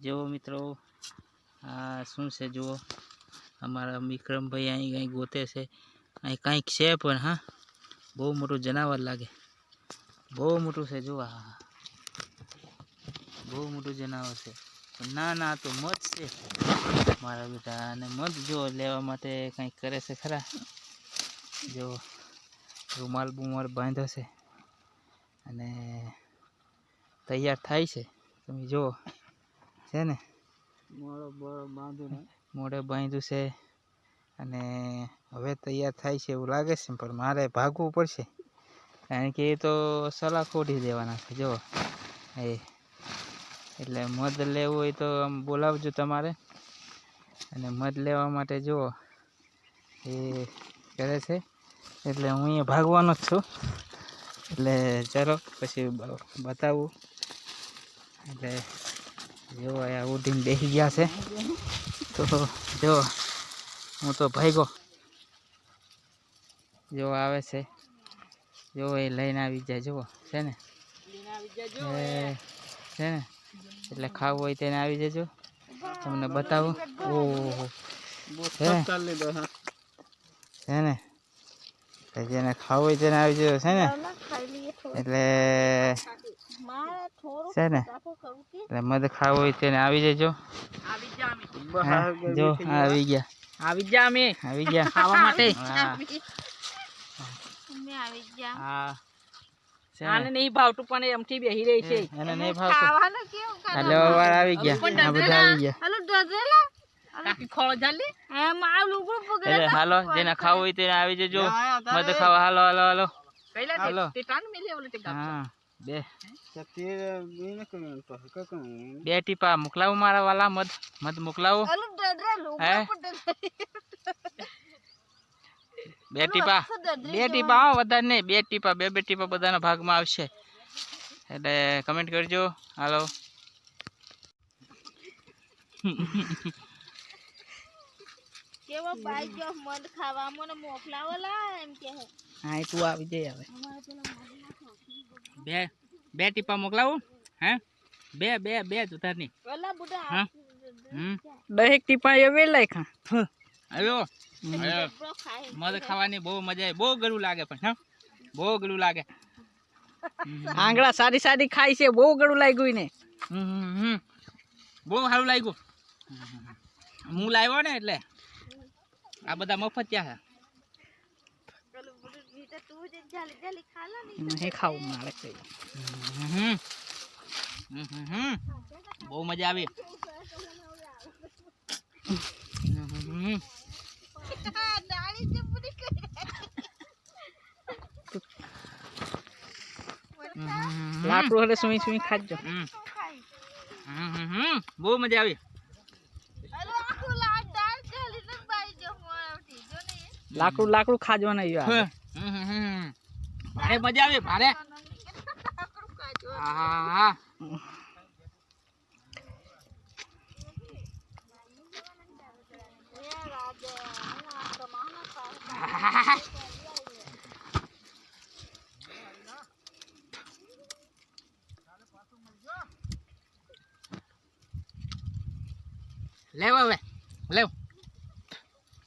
જુઓ મિત્રો, આ શું છે જુઓ? અમારા વિક્રમભાઈ અહીં કંઈ ગોતે છે. અહીં કંઈક છે પણ, હા, બહુ મોટું જનાવર લાગે. બહુ મોટું છે, જુઓ, હા બહુ મોટું જનાવર છે. ના ના તો મધ છે. મારા બેટા, અને મધ જો લેવા માટે કંઈક કરે છે ખરા? જો રૂમાલ બુમાલ બાંધ્યો છે. અને તૈયાર થાય છે. તમે જુઓ. છે ને? મોડો બાંધ્યો છે અને હવે તૈયાર થાય છે એવું લાગે છે પણ મારે ભાગવું પડશે. કારણ કે એ તો સલાહ ખોટી દેવાના છે જો એ એટલે મધ લેવું હોય તો આમ બોલાવજો તમારે. અને મધ લેવા માટે જુઓ. એ કરે છે. એટલે હું અહીંયા ભાગવાનો જ છું. એટલે ચાલો પછી બતાવું. એટલે જો અહીંયા ઉઠીને બેસી ગયા છે. તો જો હું તો ભાઈગો. જો આવે છે. જો એ લઈને આવી જાય જુઓ છે ને? છે ને? એટલે ખાવું હોય તેને આવી જજો. તમને બતાવું. ઓહો. છે ને? જેને ખાવું હોય તેને આવી જજો છે ને? એટલે છે ને? એટલે મધ ખાવું હોય તેને આવી જજો. જો આવી ગયા. આવી ગયા અમે. આવી ગયા. ખાવા માટે. હા. હા. છે ને? આને નહીં ભાવતું પણ એમથી બેહી રહી છે. એને નહીં ભાવતું. આ લેવા વાળા આવી ગયા. આ બધા આવી ગયા. કાકી ખોળો જાલી એટલે હાલો જેને ખાવું હોય તેને આવી જજો. મધ ખાવા. હાલો હાલો હાલો. કઈલા હાલો. તે ટાણ મેલે ઓલે તે ગામ હા. બે. બે ટીપા મોકલાવું મારા વાલા મધ મધ મોકલાવું. હે? બે ટીપા બે ટીપા હા વધારે નહીં બે ટીપા બે બે ટીપા બધાના ભાગમાં આવશે. એટલે કમેન્ટ કરજો. હાલો. કેવો બાઈ ગયો મધ ખાવા મોકલાવો લા એમ કે હા. તું આવી જઈ હવે. અમારે પેલા મધ બે. બે ટીપા મોકલાવું હે? બે બે બે જુતારની હા? હમ. દહેક ટીપા એ વેલાય ખા આવ્યો મધ ખાવાની બહુ મજા આવી. બહુ ગળું લાગે પણ હા? બહુ ગળું લાગે. આંગળા સારી સારી ખાય છે બહુ ગળું લાગ્યું ને હમ, હમ, હમ. બહુ સારું લાગ્યું. હું લાવ્યો ને એટલે? આ બધા મફત ત્યાં નહીં ખાવું મારે કઈ. બહુ મજા આવી. લાકડું એટલે સુઈ સુઈ ખાજો. બહુ મજા આવી. લાકડું લાકડું. ભારે મજા આવી ભારે. આહા. લેવ હવે લેવ.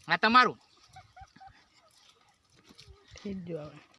આ તમારું. થઈ જ જો હવે